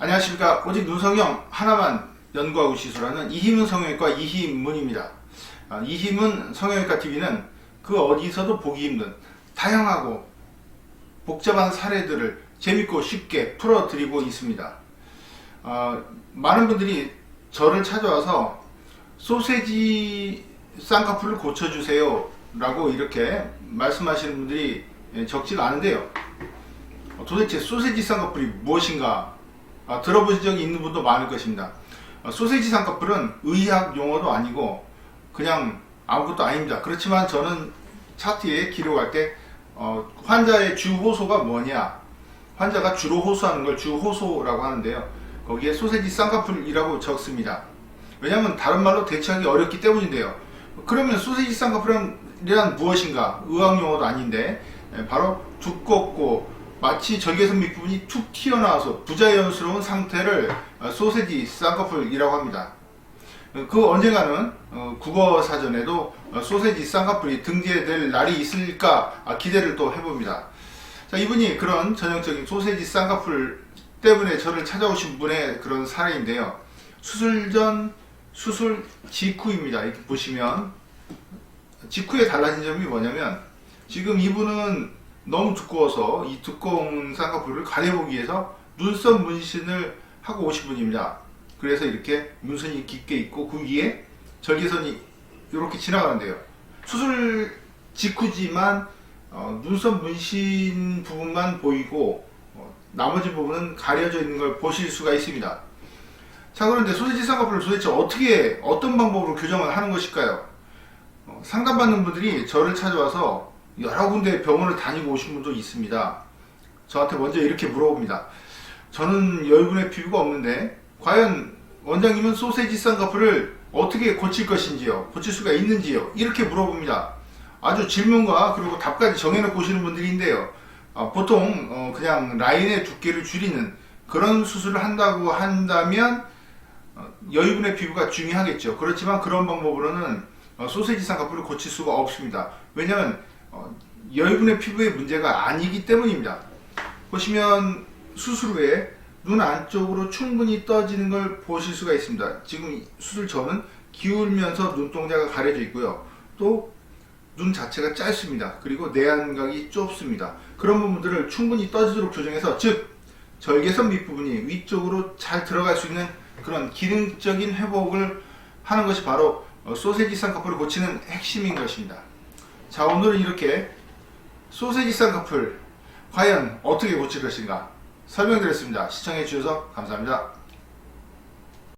안녕하십니까. 오직 눈성형 하나만 연구하고 시술하는 이희문 성형외과 이희문입니다. 아, 이희문 성형외과 TV는 그 어디서도 보기 힘든 다양하고 복잡한 사례들을 재밌고 쉽게 풀어드리고 있습니다. 아, 많은 분들이 저를 찾아와서 소세지 쌍꺼풀을 고쳐주세요 라고 이렇게 말씀하시는 분들이 예, 적지가 않은데요. 어, 도대체 소세지 쌍꺼풀이 무엇인가 아, 들어보신 적이 있는 분도 많을 것입니다. 어, 소세지 쌍꺼풀은 의학 용어도 아니고 그냥 아무것도 아닙니다. 그렇지만 저는 차트에 기록할 때 어, 환자의 주 호소가 뭐냐 환자가 주로 호소하는 걸 주 호소라고 하는데요. 거기에 소세지 쌍꺼풀이라고 적습니다. 왜냐하면 다른 말로 대체하기 어렵기 때문인데요. 그러면 소세지 쌍꺼풀이란 무엇인가? 의학 용어도 아닌데 예, 바로 두껍고 마치 절개선 밑부분이 툭 튀어나와서 부자연스러운 상태를 어, 소세지 쌍꺼풀이라고 합니다. 어, 그 언젠가는 어, 국어 사전에도 어, 소세지 쌍꺼풀이 등재될 날이 있을까 아, 기대를 또 해봅니다. 자, 이분이 그런 전형적인 소세지 쌍꺼풀 때문에 저를 찾아오신 분의 그런 사례인데요. 수술 전, 수술 직후입니다. 이렇게 보시면 직후에 달라진 점이 뭐냐면 지금 이분은 너무 두꺼워서 이 두꺼운 쌍꺼풀을 가려보기 위해서 눈썹 문신을 하고 오신 분입니다. 그래서 이렇게 문선이 깊게 있고 그 위에 절개선이 이렇게 지나가는데요. 수술 직후지만 어, 눈썹 문신 부분만 보이고 어, 나머지 부분은 가려져 있는 걸 보실 수가 있습니다. 자 그런데 소세지 쌍꺼풀을 도대체 어떻게 어떤 방법으로 교정을 하는 것일까요? 어, 상담받는 분들이 저를 찾아와서 여러 군데 병원을 다니고 오신 분도 있습니다. 저한테 먼저 이렇게 물어봅니다. 저는 열분의 피부가 없는데 과연 원장님은 소세지 쌍꺼풀을 어떻게 고칠 것인지요? 고칠 수가 있는지요? 이렇게 물어봅니다. 아주 질문과 그리고 답까지 정해놓고 오시는 분들인데요. 아, 보통 어, 그냥 라인의 두께를 줄이는 그런 수술을 한다고 한다면 어, 여유분의 피부가 중요하겠죠. 그렇지만 그런 방법으로는 어, 소세지 쌍꺼풀을 고칠 수가 없습니다. 왜냐하면 어, 여유분의 피부의 문제가 아니기 때문입니다. 보시면 수술 후에 눈 안쪽으로 충분히 떠지는 걸 보실 수가 있습니다. 지금 수술 전은 기울면서 눈동자가 가려져 있고요. 또 눈 자체가 짧습니다. 그리고 내안각이 좁습니다. 그런 부분들을 충분히 떠지도록 조정해서 즉 절개선 밑부분이 위쪽으로 잘 들어갈 수 있는 그런 기능적인 회복을 하는 것이 바로 어, 소세지 쌍꺼풀을 고치는 핵심인 것입니다. 자 오늘은 이렇게 소세지 쌍꺼풀 과연 어떻게 고칠 것인가 설명드렸습니다. 시청해 주셔서 감사합니다.